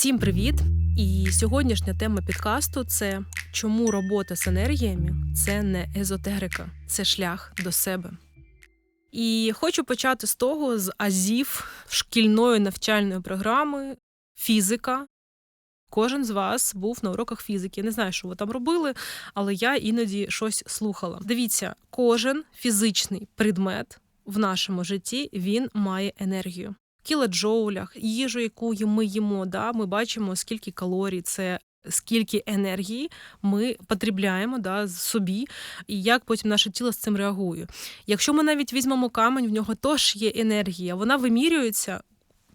Всім привіт! І сьогоднішня тема підкасту це чому робота з енергіями це не езотерика, це шлях до себе. І хочу почати з того, з азів шкільної навчальної програми фізика. Кожен з вас був на уроках фізики. Я не знаю, що ви там робили, але я іноді щось слухала. Дивіться, кожен фізичний предмет в нашому житті він має енергію кілоджоулях, їжу, яку ми їмо, да, ми бачимо, скільки калорій це. Скільки енергії ми потребляємо да, собі, і як потім наше тіло з цим реагує. Якщо ми навіть візьмемо камень, в нього теж є енергія, вона вимірюється,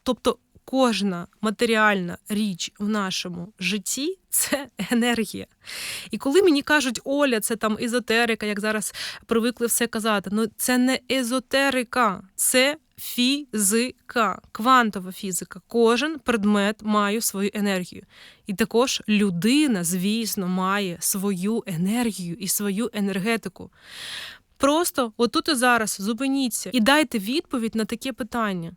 тобто кожна матеріальна річ в нашому житті це енергія. І коли мені кажуть, Оля, це там езотерика, як зараз привикли все казати, ну це не езотерика, це фізика, квантова фізика. Кожен предмет має свою енергію. І також людина, звісно, має свою енергію і свою енергетику. Просто отут і зараз зупиніться і дайте відповідь на таке питання.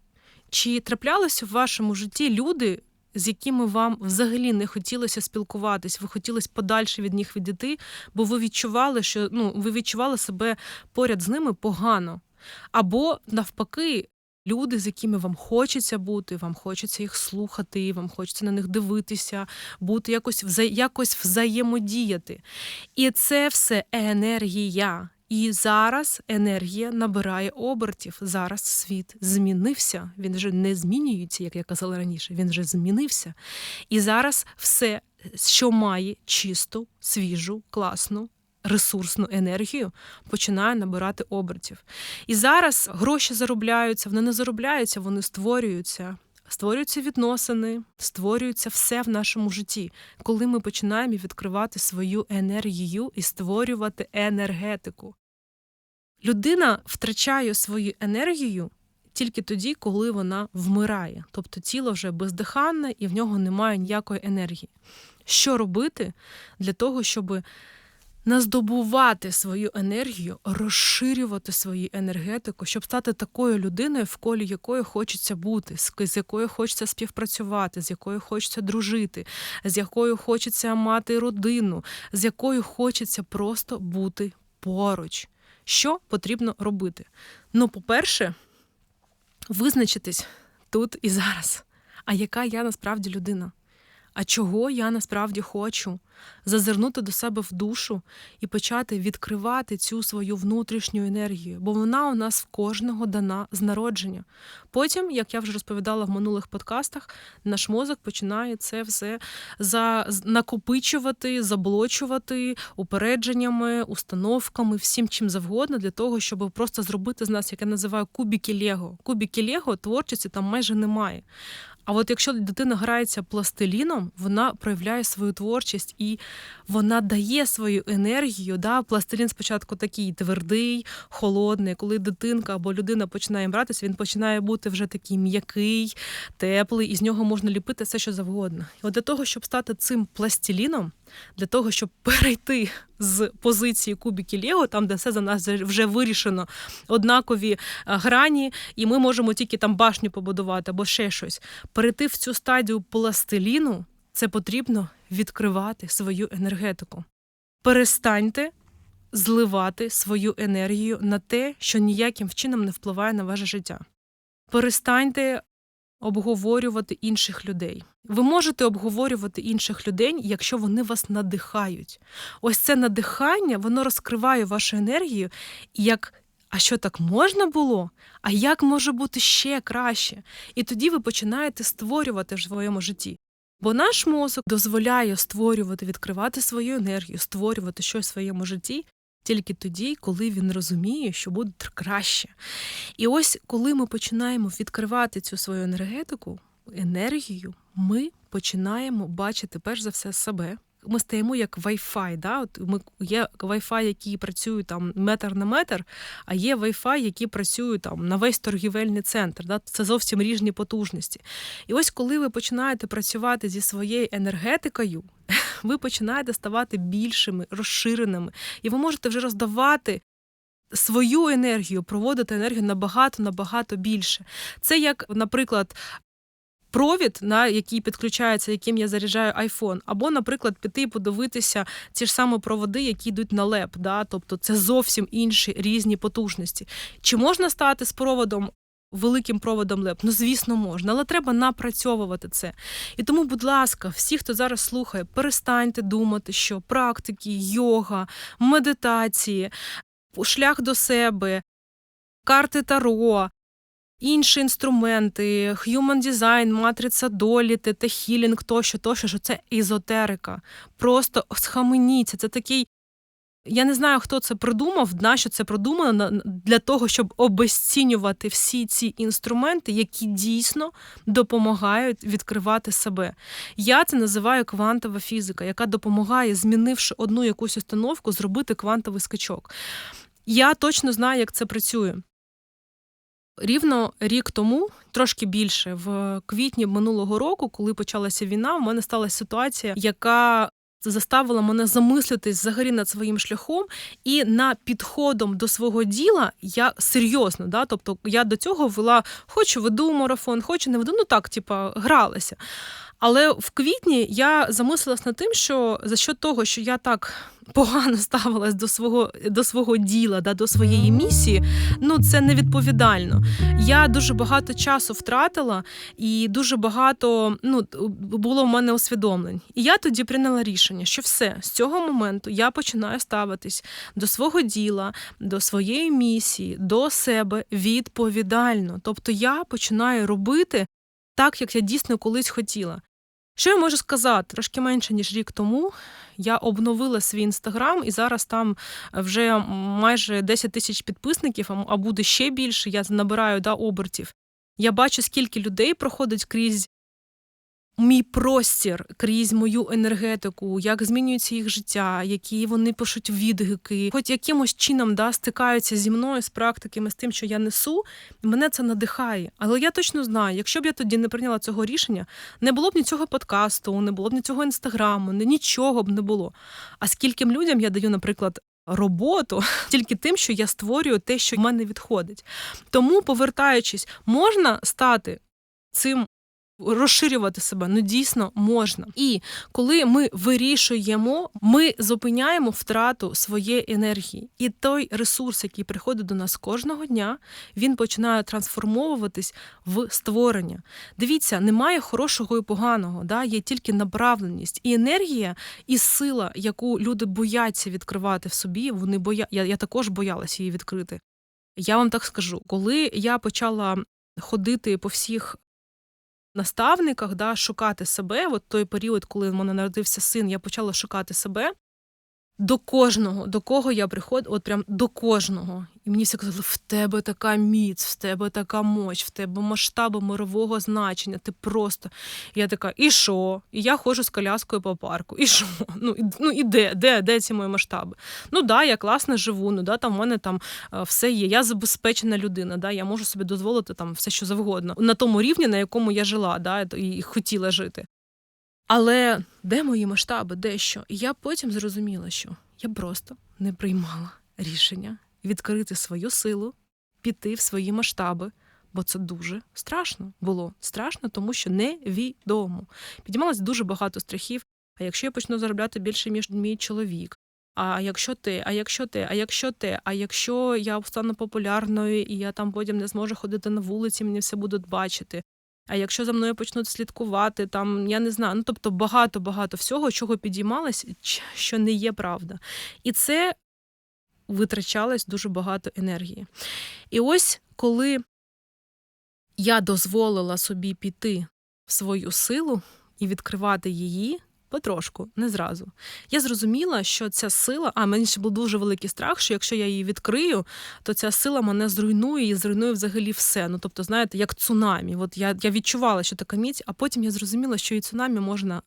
Чи траплялися в вашому житті люди, з якими вам взагалі не хотілося спілкуватись, ви хотілося подальше від них відійти, бо ви відчували, що ну, ви відчували себе поряд з ними погано. Або навпаки, люди, з якими вам хочеться бути, вам хочеться їх слухати, вам хочеться на них дивитися, бути якось якось взаємодіяти. І це все енергія. І зараз енергія набирає обертів. Зараз світ змінився. Він вже не змінюється, як я казала раніше. Він вже змінився. І зараз все, що має чисту, свіжу, класну ресурсну енергію починає набирати обертів. І зараз гроші заробляються, вони не заробляються, вони створюються. Створюються відносини, створюється все в нашому житті, коли ми починаємо відкривати свою енергію і створювати енергетику. Людина втрачає свою енергію тільки тоді, коли вона вмирає, тобто тіло вже бездиханне і в нього немає ніякої енергії. Що робити для того, щоб наздобувати свою енергію, розширювати свою енергетику, щоб стати такою людиною, в колі якої хочеться бути, з якою хочеться співпрацювати, з якою хочеться дружити, з якою хочеться мати родину, з якою хочеться просто бути поруч. Що потрібно робити? Ну, по-перше, визначитись тут і зараз. А яка я насправді людина? А чого я насправді хочу? Зазирнути до себе в душу і почати відкривати цю свою внутрішню енергію, бо вона у нас в кожного дана з народження. Потім, як я вже розповідала в минулих подкастах, наш мозок починає це все накопичувати, заблочувати упередженнями, установками, всім чим завгодно, для того, щоб просто зробити з нас, як я називаю, кубіки Лего. Кубіки Лего творчості там майже немає. А от якщо дитина грається пластиліном, вона проявляє свою творчість і вона дає свою енергію. Да? Пластилін спочатку такий твердий, холодний. Коли дитинка або людина починає братися, він починає бути вже такий м'який, теплий, і з нього можна ліпити все, що завгодно. І от для того, щоб стати цим пластиліном, для того, щоб перейти з позиції кубіки Лего, там, де все за нас вже вирішено, однакові е, грані, і ми можемо тільки там башню побудувати або ще щось. Перейти в цю стадію пластиліну, це потрібно відкривати свою енергетику. Перестаньте зливати свою енергію на те, що ніяким чином не впливає на ваше життя. Перестаньте обговорювати інших людей. Ви можете обговорювати інших людей, якщо вони вас надихають. Ось це надихання, воно розкриває вашу енергію як. А що так можна було? А як може бути ще краще? І тоді ви починаєте створювати в своєму житті. Бо наш мозок дозволяє створювати, відкривати свою енергію, створювати щось в своєму житті тільки тоді, коли він розуміє, що буде краще. І ось коли ми починаємо відкривати цю свою енергетику, енергію, ми починаємо бачити перш за все себе. Ми стаємо як Wi-Fi. Да? От ми Є Wi-Fi, які працюють там метр на метр, а є Wi-Fi, які працюють там на весь торгівельний центр. Да? Це зовсім різні потужності. І ось коли ви починаєте працювати зі своєю енергетикою, ви починаєте ставати більшими, розширеними, і ви можете вже роздавати. Свою енергію проводити енергію набагато набагато більше. Це як, наприклад, провід, на який підключається, яким я заряджаю iPhone, або, наприклад, піти і подивитися ті ж самі проводи, які йдуть на леп. Да? Тобто це зовсім інші різні потужності. Чи можна стати з проводом? Великим проводом леп, ну звісно, можна, але треба напрацьовувати це. І тому, будь ласка, всі, хто зараз слухає, перестаньте думати, що практики, йога, медитації, шлях до себе, карти Таро, інші інструменти, human design, матриця долі, тета хілінг, тощо, тощо, що це езотерика. Просто схаменіться. Це такий. Я не знаю, хто це придумав, на що це продумано для того, щоб обезцінювати всі ці інструменти, які дійсно допомагають відкривати себе. Я це називаю квантова фізика, яка допомагає, змінивши одну якусь установку, зробити квантовий скачок. Я точно знаю, як це працює. Рівно рік тому, трошки більше, в квітні минулого року, коли почалася війна, в мене сталася ситуація, яка заставила мене замислитись взагалі над своїм шляхом, і на підходом до свого діла я серйозно, да, тобто я до цього вела, хочу веду марафон, хочу не веду, ну так, типа, гралася. Але в квітні я замислилась над тим, що за що того, що я так погано ставилась до свого до свого діла, да, до своєї місії, ну це невідповідально. Я дуже багато часу втратила, і дуже багато ну, було в мене усвідомлень. І я тоді прийняла рішення, що все з цього моменту я починаю ставитись до свого діла, до своєї місії, до себе відповідально. Тобто я починаю робити так, як я дійсно колись хотіла. Що я можу сказати? Трошки менше ніж рік тому я обновила свій інстаграм, і зараз там вже майже 10 тисяч підписників, а буде ще більше. Я набираю да, обертів. Я бачу, скільки людей проходить крізь мій простір крізь мою енергетику, як змінюється їх життя, які вони пишуть відгуки, хоч якимось чином да, стикаються зі мною з практиками, з тим, що я несу, мене це надихає. Але я точно знаю, якщо б я тоді не прийняла цього рішення, не було б ні цього подкасту, не було б ні цього інстаграму, нічого б не було. А скільким людям я даю, наприклад. Роботу тільки тим, що я створюю те, що в мене відходить. Тому, повертаючись, можна стати цим розширювати себе ну дійсно можна. І коли ми вирішуємо, ми зупиняємо втрату своєї енергії. І той ресурс, який приходить до нас кожного дня, він починає трансформовуватись в створення. Дивіться, немає хорошого і поганого, да? є тільки направленість і енергія, і сила, яку люди бояться відкривати в собі. Вони боя... я, я також боялася її відкрити. Я вам так скажу, коли я почала ходити по всіх наставниках, да, шукати себе. От той період, коли в мене народився син, я почала шукати себе. До кожного, до кого я приходила, от прям до кожного. І мені всі казали, в тебе така міць, в тебе така мощ, в тебе масштаби мирового значення. Ти просто. І я така, і що? І я ходжу з коляскою по парку. І що? Ну і ну і де? Де Де ці мої масштаби? Ну да, я класно живу, ну да, там в мене там е, все є. Я забезпечена людина, да, я можу собі дозволити там все, що завгодно, на тому рівні, на якому я жила, да, і хотіла жити. Але де мої масштаби, де що? І я потім зрозуміла, що я просто не приймала рішення відкрити свою силу, піти в свої масштаби, бо це дуже страшно було. Страшно, тому що невідомо. Підіймалось дуже багато страхів. А якщо я почну заробляти більше, ніж мій чоловік? А якщо ти, а якщо ти, а якщо ти, а якщо я стану популярною і я там потім не зможу ходити на вулиці, мені все будуть бачити. А якщо за мною почнуть слідкувати, там я не знаю, ну тобто багато-багато всього, чого підіймалось, що не є правда. І це витрачалось дуже багато енергії. І ось коли я дозволила собі піти в свою силу і відкривати її, Потрошку, не зразу. Я зрозуміла, що ця сила, а мені ще був дуже великий страх, що якщо я її відкрию, то ця сила мене зруйнує і зруйнує взагалі все. Ну тобто, знаєте, як цунамі. От я я відчувала, що така міць, а потім я зрозуміла, що і цунамі можна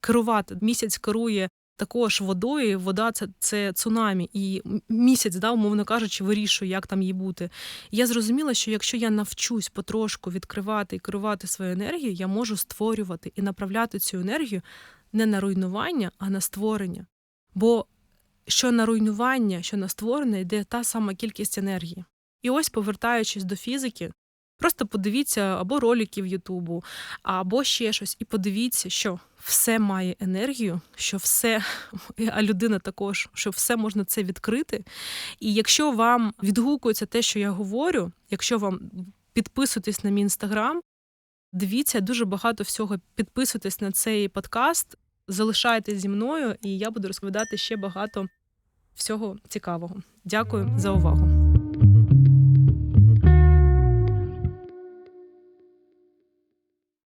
керувати. Місяць керує також водою. Вода це це цунамі, і місяць, да, умовно кажучи, вирішує, як там їй бути. І я зрозуміла, що якщо я навчусь потрошку відкривати і керувати свою енергію, я можу створювати і направляти цю енергію не на руйнування, а на створення. Бо що на руйнування, що на створення йде та сама кількість енергії. І ось, повертаючись до фізики, Просто подивіться або роликів Ютубу, або ще щось, і подивіться, що все має енергію, що все, а людина також, що все можна це відкрити. І якщо вам відгукується те, що я говорю, якщо вам підписуйтесь на мій інстаграм, дивіться дуже багато всього. Підписуйтесь на цей подкаст, залишайтесь зі мною, і я буду розповідати ще багато всього цікавого. Дякую за увагу.